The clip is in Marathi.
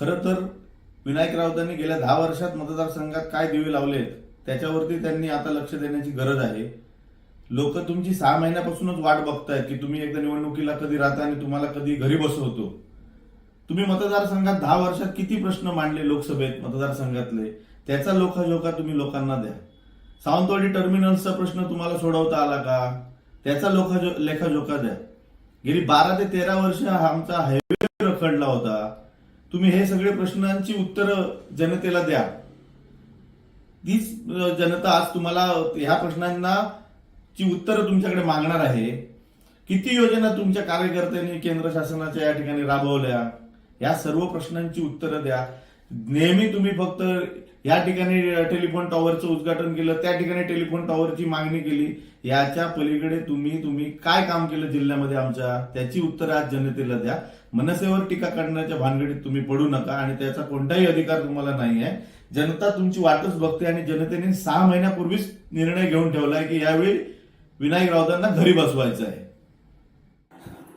खरं तर विनायक राऊतांनी गेल्या दहा वर्षात मतदारसंघात काय दिवे लावलेत त्याच्यावरती त्यांनी आता लक्ष देण्याची गरज आहे. लोक तुमची सहा महिन्यापासूनच वाट बघतायत की तुम्ही एकदा निवडणुकीला कधी राहता आणि तुम्हाला कधी घरी बसवतो. तुम्ही मतदारसंघात दहा वर्षात किती प्रश्न मांडले लोकसभेत मतदारसंघातले? त्याचा लोखाजोखा तुम्ही लोकांना द्या. सावंतवाडी टर्मिनल्सचा प्रश्न तुम्हाला सोडवता आला का? त्याचा लोखाजो लेखाजोखा द्या. गेली बारा ते तेरा वर्ष हा आमचा हायवे रखडला होता. तुम्ही हे सगळे प्रश्नांची उत्तरं जनतेला द्या. तीच जनता आज तुम्हाला ह्या प्रश्नांना ची उत्तरं तुमच्याकडे मागणार आहे. किती योजना तुमच्या कार्यकर्त्यांनी केंद्र शासनाच्या या ठिकाणी राबवल्या? या सर्व प्रश्नांची उत्तरं द्या. नेहमी तुम्ही फक्त या ठिकाणी टेलिफोन टॉवरचं उद्घाटन केलं त्या ठिकाणी टेलिफोन टॉवरची मागणी केली. याच्या पलीकडे तुम्ही तुम्ही काय काम केलं जिल्ह्यामध्ये आमच्या? त्याची उत्तरं आज जनतेला द्या. मनसेवर टीका करण्याच्या भानगडीत तुम्ही पडू नका आणि त्याचा कोणताही अधिकार तुम्हाला नाही आहे. जनता तुमची वाटच बघते आणि जनतेने सहा महिन्यापूर्वीच निर्णय घेऊन ठेवलाय की यावेळी विनायक राऊतांना घरी बसवायचं आहे.